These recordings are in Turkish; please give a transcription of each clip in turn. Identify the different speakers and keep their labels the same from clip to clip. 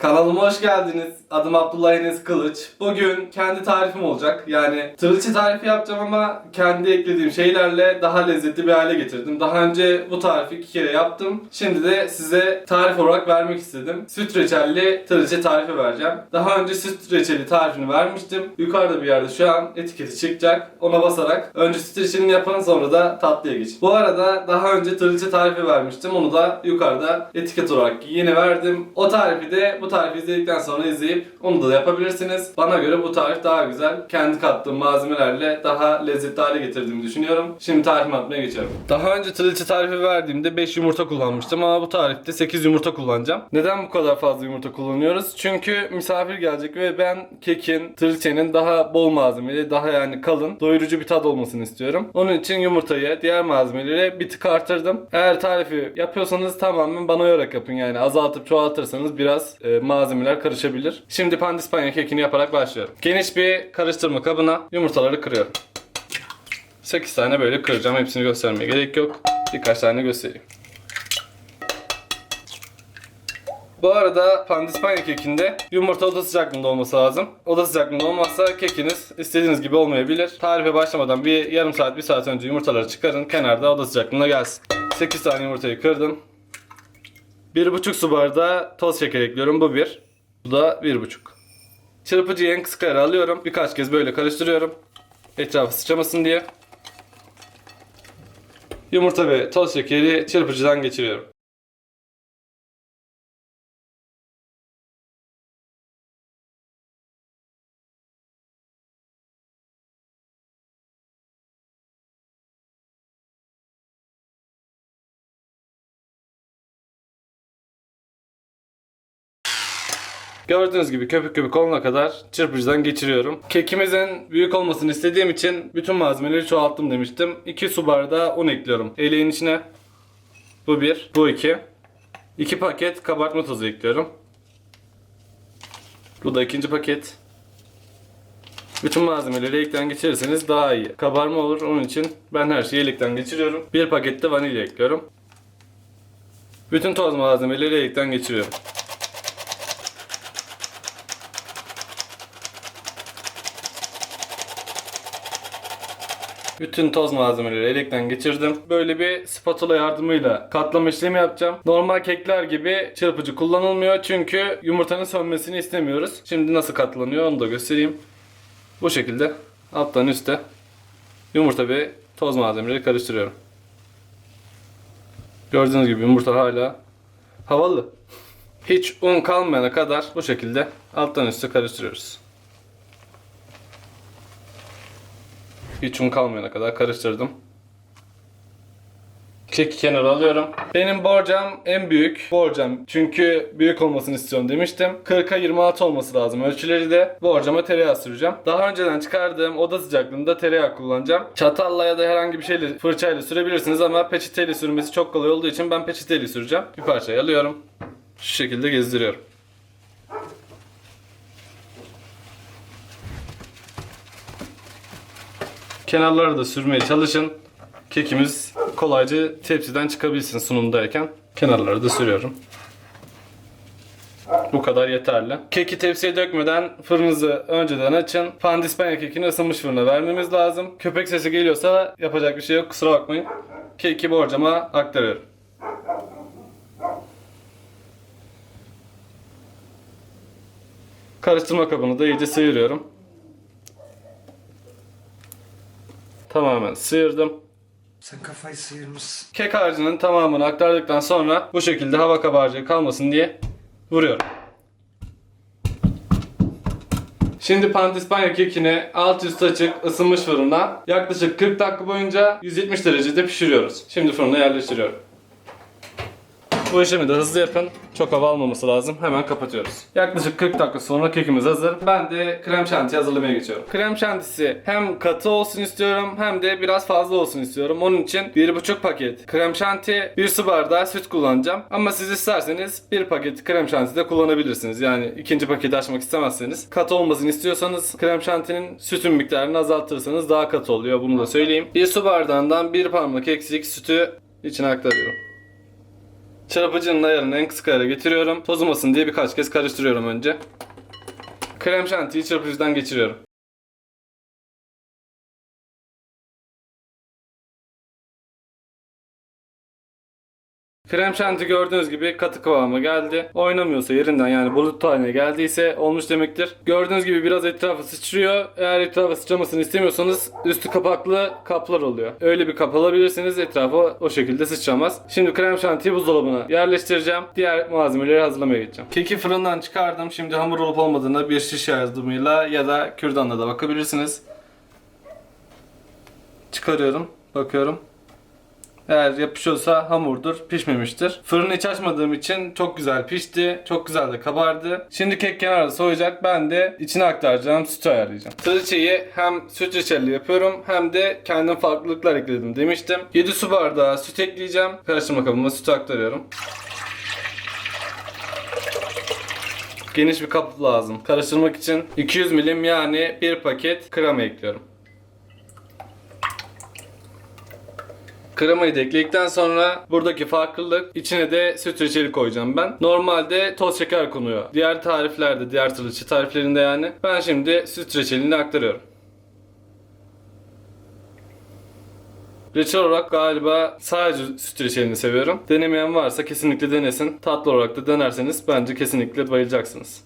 Speaker 1: Kanalıma hoş geldiniz. Adım Abdullah Enes Kılıç. Bugün kendi tarifim olacak. Yani tırıçı tarifi yapacağım ama kendi eklediğim şeylerle daha lezzetli bir hale getirdim. Daha önce bu tarifi iki kere yaptım. Şimdi de size tarif olarak vermek istedim. Süt reçelli tırıçı tarifi vereceğim. Daha önce süt reçeli tarifini vermiştim. Yukarıda bir yerde şu an etiketi çıkacak. Ona basarak önce süt reçelini yapın sonra da tatlıya geçin. Bu arada daha önce tırıçı tarifi vermiştim. Onu da yukarıda etiket olarak yine verdim. O tarifi de bu tarifi izledikten sonra izleyip onu da yapabilirsiniz. Bana göre bu tarif daha güzel. Kendi kattığım malzemelerle daha lezzetli hale getirdiğimi düşünüyorum. Şimdi tarifimi atmaya geçiyorum. Daha önce tırılçı tarifi verdiğimde 5 yumurta kullanmıştım ama bu tarifte 8 yumurta kullanacağım. Neden bu kadar fazla yumurta kullanıyoruz? Çünkü misafir gelecek ve ben kekin, tırılçenin daha bol malzemeli, daha yani kalın, doyurucu bir tad olmasını istiyorum. Onun için yumurtayı diğer malzemeleri bir tık artırdım. Eğer tarifi yapıyorsanız tamamen bana yorarak yapın yani azaltıp çoğaltırsanız biraz e, malzemeler karışabilir. Şimdi pandispanya kekini yaparak başlıyorum. Geniş bir karıştırma kabına yumurtaları kırıyorum. 8 tane böyle kıracağım. Hepsini göstermeye gerek yok. Birkaç tane göstereyim. Bu arada pandispanya kekinde yumurta oda sıcaklığında olması lazım. Oda sıcaklığında olmazsa kekiniz istediğiniz gibi olmayabilir. Tarife başlamadan bir yarım saat, bir saat önce yumurtaları çıkarın. Kenarda oda sıcaklığında gelsin. 8 tane yumurtayı kırdım. 1,5 su bardağı toz şeker ekliyorum. Bu bir. Bu da 1,5. Çırpıcıyı en kısık ayarı alıyorum. Birkaç kez böyle karıştırıyorum. Etrafı sıçramasın diye. Yumurta ve toz şekeri çırpıcıdan geçiriyorum. Gördüğünüz gibi köpük köpük olana kadar çırpıcıdan geçiriyorum. Kekimizin büyük olmasını istediğim için bütün malzemeleri çoğalttım demiştim. 2 su bardağı un ekliyorum. Eleğin içine. Bu bir, bu iki. 2 paket kabartma tozu ekliyorum. Bu da ikinci paket. Bütün malzemeleri elekten geçirirseniz daha iyi. Kabarma olur onun için ben her şeyi elekten geçiriyorum. Bir paket de vanilya ekliyorum. Bütün toz malzemeleri elekten geçiriyorum. Bütün toz malzemeleri elekten geçirdim. Böyle bir spatula yardımıyla katlama işlemi yapacağım. Normal kekler gibi çırpıcı kullanılmıyor çünkü yumurtanın sönmesini istemiyoruz. Şimdi nasıl katlanıyor onu da göstereyim. Bu şekilde alttan üste yumurta ve toz malzemeleri karıştırıyorum. Gördüğünüz gibi yumurta hala havalı. Hiç un kalmayana kadar bu şekilde alttan üste karıştırıyoruz. Hiç un kalmayana kadar karıştırdım. Keki kenara alıyorum. Benim borcam en büyük borcam. Çünkü büyük olmasını istiyorum demiştim. 40'a 26 olması lazım ölçüleri de. Borcama tereyağı süreceğim. Daha önceden çıkardığım oda sıcaklığında tereyağı kullanacağım. Çatalla ya da herhangi bir şeyle fırçayla sürebilirsiniz ama peçeteyle sürmesi çok kolay olduğu için ben peçeteyle süreceğim. Bir parçayı alıyorum. Şu şekilde gezdiriyorum. Kenarları da sürmeye çalışın. Kekimiz kolayca tepsiden çıkabilsin sunumdayken. Kenarları da sürüyorum. Bu kadar yeterli. Keki tepsiye dökmeden fırınınızı önceden açın. Pandispanya kekini ısınmış fırına vermemiz lazım. Köpek sesi geliyorsa yapacak bir şey yok kusura bakmayın. Keki borcama aktarıyorum. Karıştırma kabını da iyice sıyırıyorum. Tamamen sıyırdım.
Speaker 2: Sen kafayı sıyırmışsın.
Speaker 1: Kek harcının tamamını aktardıktan sonra bu şekilde hava kabarcığı kalmasın diye vuruyorum. Şimdi pandispanya kekini alt üst açık ısınmış fırına yaklaşık 40 dakika boyunca 170 derecede pişiriyoruz. Şimdi fırına yerleştiriyorum. Bu işlemi de hızlı yapın. Çok hava almaması lazım. Hemen kapatıyoruz. Yaklaşık 40 dakika sonra kekimiz hazır. Ben de krem şanti hazırlamaya geçiyorum. Krem şantisi hem katı olsun istiyorum hem de biraz fazla olsun istiyorum. Onun için 1,5 paket krem şanti, 1 su bardağı süt kullanacağım. Ama siz isterseniz 1 paket krem şanti de kullanabilirsiniz. Yani ikinci paketi açmak istemezseniz. Katı olmasını istiyorsanız krem şantinin sütün miktarını azaltırsanız daha katı oluyor. Bunu da söyleyeyim. 1 su bardağından 1 parmak eksik sütü içine aktarıyorum. Çırpıcının ayarını en kısık ayara getiriyorum. Bozulmasın diye birkaç kez karıştırıyorum önce. Krem şantiyi çırpıcıdan geçiriyorum. Krem şanti gördüğünüz gibi katı kıvama geldi. Oynamıyorsa yerinden yani bulut haline geldiyse olmuş demektir. Gördüğünüz gibi biraz etrafı sıçrıyor. Eğer etrafı sıçramasını istemiyorsanız üstü kapaklı kaplar oluyor. Öyle bir kap alabilirsiniz etrafı o şekilde sıçramaz. Şimdi krem şantiyi buzdolabına yerleştireceğim. Diğer malzemeleri hazırlamaya geçeceğim. Keki fırından çıkardım. Şimdi hamur olup olmadığına bir şiş yardımıyla ya da kürdanla da bakabilirsiniz. Çıkarıyorum. Bakıyorum. Eğer yapışıyorsa hamurdur, pişmemiştir. Fırını hiç açmadığım için çok güzel pişti. Çok güzel de kabardı. Şimdi kek kenarda soğuyacak. Ben de içine aktaracağım sütü ayarlayacağım. Triçeyi hem süt reçelli yapıyorum hem de kendim farklılıklar ekledim demiştim. 7 su bardağı süt ekleyeceğim. Karıştırma kabıma sütü aktarıyorum. Geniş bir kap lazım. Karıştırmak için 200 milim yani bir paket krema ekliyorum. Kremayı da ekledikten sonra buradaki farklılık içine de süt reçeli koyacağım ben. Normalde toz şeker konuyor. Diğer tariflerde, diğer tırlıçı tariflerinde yani. Ben şimdi süt reçelini aktarıyorum. Reçel olarak galiba sadece süt reçelini seviyorum. Denemeyen varsa kesinlikle denesin. Tatlı olarak da denerseniz bence kesinlikle bayılacaksınız.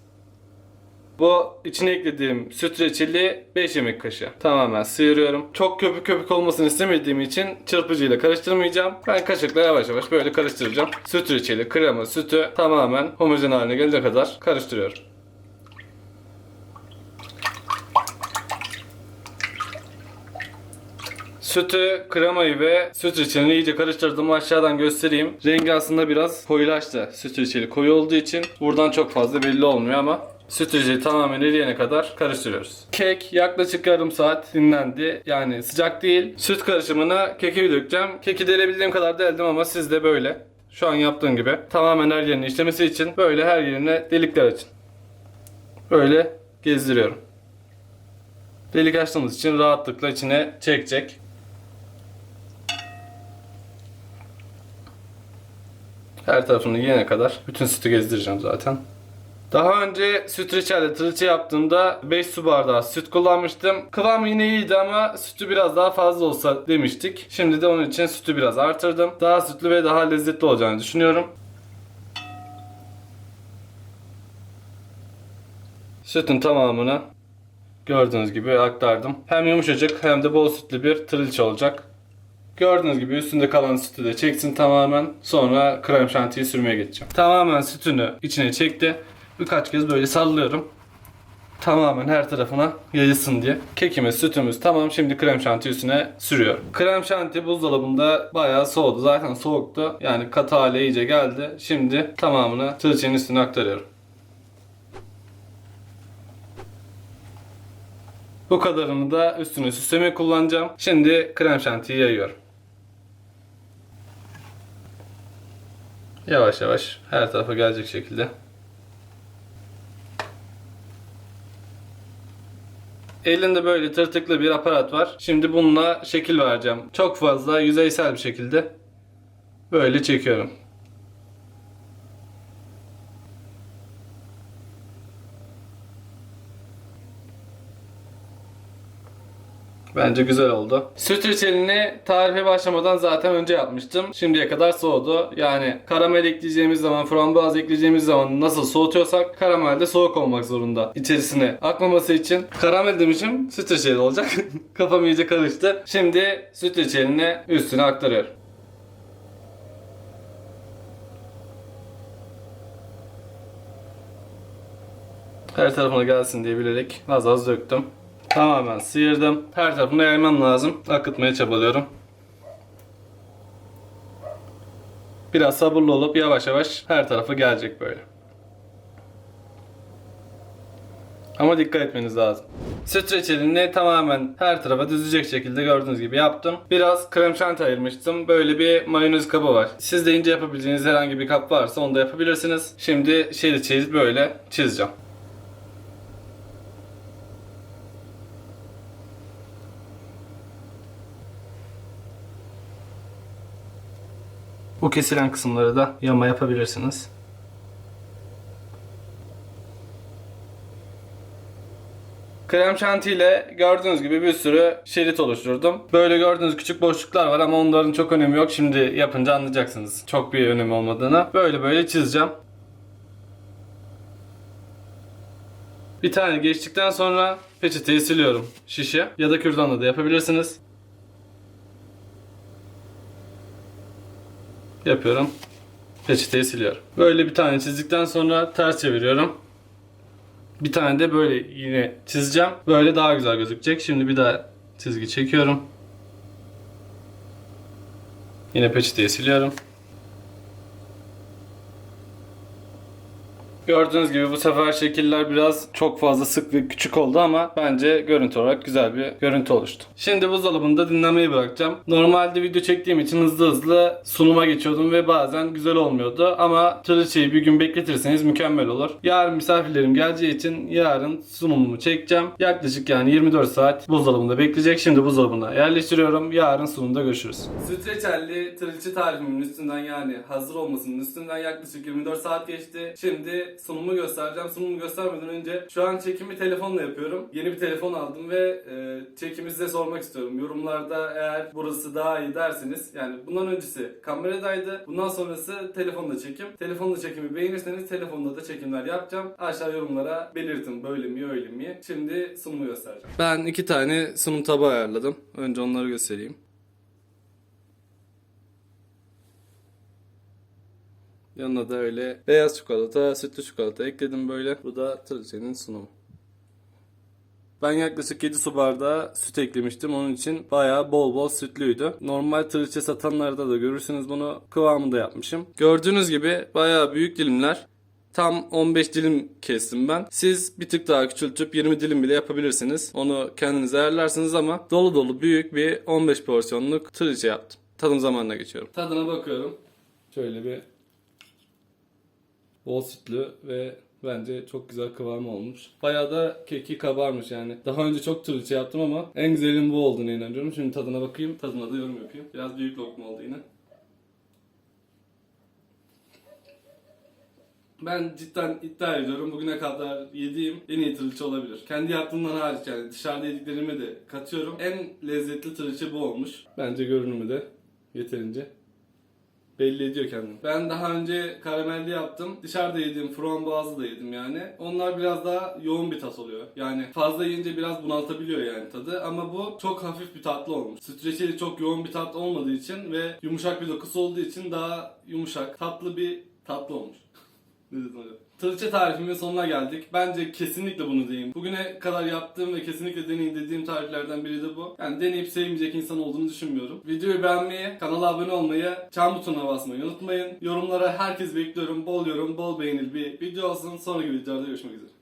Speaker 1: Bu içine eklediğim süt reçeli 5 yemek kaşığı. Tamamen sıyırıyorum. Çok köpük köpük olmasını istemediğim için çırpıcıyla karıştırmayacağım. Ben kaşıkla yavaş yavaş böyle karıştıracağım. Süt reçeli, krema, sütü tamamen homojen haline gelene kadar karıştırıyorum. Sütü, kremayı ve süt reçelini iyice karıştırdım. Aşağıdan göstereyim. Rengi aslında biraz koyulaştı. Süt reçeli koyu olduğu için buradan çok fazla belli olmuyor ama süt reçeli tamamen eriyene kadar karıştırıyoruz. Kek yaklaşık yarım saat dinlendi. Yani sıcak değil. Süt karışımına keki dökeceğim. Keki delebildiğim kadar deldim ama siz de böyle. Şu an yaptığım gibi. Tamamen her yerine işlemesi için böyle her yerine delikler açın. Böyle gezdiriyorum. Delik açtığımız için rahatlıkla içine çekecek. Her tarafını yiyene kadar bütün sütü gezdireceğim zaten. Daha önce süt reçelle tırçı yaptığımda 5 su bardağı süt kullanmıştım. Kıvamı yine iyiydi ama sütü biraz daha fazla olsa demiştik. Şimdi de onun için sütü biraz artırdım. Daha sütlü ve daha lezzetli olacağını düşünüyorum. Sütün tamamını gördüğünüz gibi aktardım. Hem yumuşacık hem de bol sütlü bir trilç olacak. Gördüğünüz gibi üstünde kalan sütü de çeksin tamamen. Sonra krem şantiyi sürmeye geçeceğim. Tamamen sütünü içine çekti. Birkaç kez böyle sallıyorum. Tamamen her tarafına yayılsın diye. Kekimiz, sütümüz tamam. Şimdi krem şanti üstüne sürüyorum. Krem şanti buzdolabında bayağı soğudu. Zaten soğuktu. Yani katı hale iyice geldi. Şimdi tamamını tırçenin üstüne aktarıyorum. Bu kadarını da üstüne süslemeye kullanacağım. Şimdi krem şantiyi yayıyorum. Yavaş yavaş her tarafa gelecek şekilde. Elinde böyle tırtıklı bir aparat var. Şimdi bununla şekil vereceğim. Çok fazla yüzeysel bir şekilde böyle çekiyorum. Bence güzel oldu. Süt reçelini tarife başlamadan zaten önce yapmıştım. Şimdiye kadar soğudu. Yani karamel ekleyeceğimiz zaman, frambuaz ekleyeceğimiz zaman nasıl soğutuyorsak karamel de soğuk olmak zorunda. İçerisine akmaması için. Karamel demişim, süt reçeli olacak. Kafam iyice karıştı. Şimdi süt reçelini üstüne aktarıyorum. Her tarafına gelsin diye bilerek az az döktüm. Tamamen sıyırdım. Her tarafına yaymam lazım. Akıtmaya çabalıyorum. Biraz sabırlı olup yavaş yavaş her tarafa gelecek böyle. Ama dikkat etmeniz lazım. Süt reçelini tamamen her tarafa düzecek şekilde gördüğünüz gibi yaptım. Biraz krem şanti ayırmıştım. Böyle bir mayonez kabı var. Siz de ince yapabileceğiniz herhangi bir kap varsa onu da yapabilirsiniz. Şimdi şerit şerit böyle çizeceğim. Bu kesilen kısımları da yama yapabilirsiniz. Krem şanti ile gördüğünüz gibi bir sürü şerit oluşturdum. Böyle gördüğünüz küçük boşluklar var ama onların çok önemi yok. Şimdi yapınca anlayacaksınız. Çok bir önemi olmadığını. Böyle böyle çizeceğim. Bir tane geçtikten sonra peçeteyi siliyorum. Şişe ya da kürdanla da yapabilirsiniz. Yapıyorum. Peçeteyi siliyorum. Böyle bir tane çizdikten sonra ters çeviriyorum. Bir tane de böyle yine çizeceğim. Böyle daha güzel gözükecek. Şimdi bir daha çizgi çekiyorum. Yine peçeteyi siliyorum. Gördüğünüz gibi bu sefer şekiller biraz çok fazla sık ve küçük oldu ama bence görüntü olarak güzel bir görüntü oluştu. Şimdi buzdolabında dinlemeyi bırakacağım. Normalde video çektiğim için hızlı hızlı sunuma geçiyordum ve bazen güzel olmuyordu ama tırıçayı bir gün bekletirseniz mükemmel olur. Yarın misafirlerim geleceği için yarın sunumumu çekeceğim. Yaklaşık yani 24 saat buzdolabında bekleyecek. Şimdi buzdolabına yerleştiriyorum. Yarın sunumda görüşürüz. Süt reçelli tırıçı tarifimin üstünden yani hazır olmasının üstünden yaklaşık 24 saat geçti. Şimdi sunumu göstereceğim. Sunumu göstermeden önce şu an çekimi telefonla yapıyorum. Yeni bir telefon aldım ve e, çekimi size sormak istiyorum. Yorumlarda eğer burası daha iyi derseniz yani bundan öncesi kameradaydı. Bundan sonrası telefonla çekim. Telefonla çekimi beğenirseniz telefonda da çekimler yapacağım. Aşağı yorumlara belirtin böyle mi öyle mi. Şimdi sunumu göstereceğim. Ben iki tane sunum tabağı ayarladım. Önce onları göstereyim. Yanına da öyle beyaz çikolata, sütlü çikolata ekledim böyle. Bu da tırcının sunumu. Ben yaklaşık 7 su bardağı süt eklemiştim. Onun için bayağı bol bol sütlüydü. Normal tırçı satanlarda da görürsünüz bunu kıvamında yapmışım. Gördüğünüz gibi bayağı büyük dilimler. Tam 15 dilim kestim ben. Siz bir tık daha küçültüp 20 dilim bile yapabilirsiniz. Onu kendiniz ayarlarsınız ama dolu dolu büyük bir 15 porsiyonluk tırçı yaptım. Tadım zamanına geçiyorum. Tadına bakıyorum. Şöyle bir Bol sütlü ve bence çok güzel kıvamı olmuş. Bayağı da keki kabarmış yani. Daha önce çok tırlıça yaptım ama en güzelin bu olduğunu inanıyorum. Şimdi tadına bakayım. Tadına da yorum yapayım. Biraz büyük lokma oldu yine. Ben cidden iddia ediyorum bugüne kadar yediğim en iyi tırlıçı olabilir. Kendi yaptığımdan hariç yani dışarıda yediklerimi de katıyorum. En lezzetli tırlıçı bu olmuş. Bence görünümü de yeterince belli ediyor kendini. Ben daha önce karamelli yaptım. Dışarıda yediğim frambuazlı da yedim yani. Onlar biraz daha yoğun bir tat oluyor. Yani fazla yiyince biraz bunaltabiliyor yani tadı. Ama bu çok hafif bir tatlı olmuş. Süt reçeli çok yoğun bir tat olmadığı için ve yumuşak bir dokusu olduğu için daha yumuşak, tatlı bir tatlı olmuş. Tırça tarifimin sonuna geldik. Bence kesinlikle bunu deneyin. Bugüne kadar yaptığım ve kesinlikle deneyin dediğim tariflerden biri de bu. Yani deneyip sevmeyecek insan olduğunu düşünmüyorum. Videoyu beğenmeyi, kanala abone olmayı, çan butonuna basmayı unutmayın. Yorumlara herkes bekliyorum. Bol yorum, bol beğenil bir video olsun. Sonraki videolarda görüşmek üzere.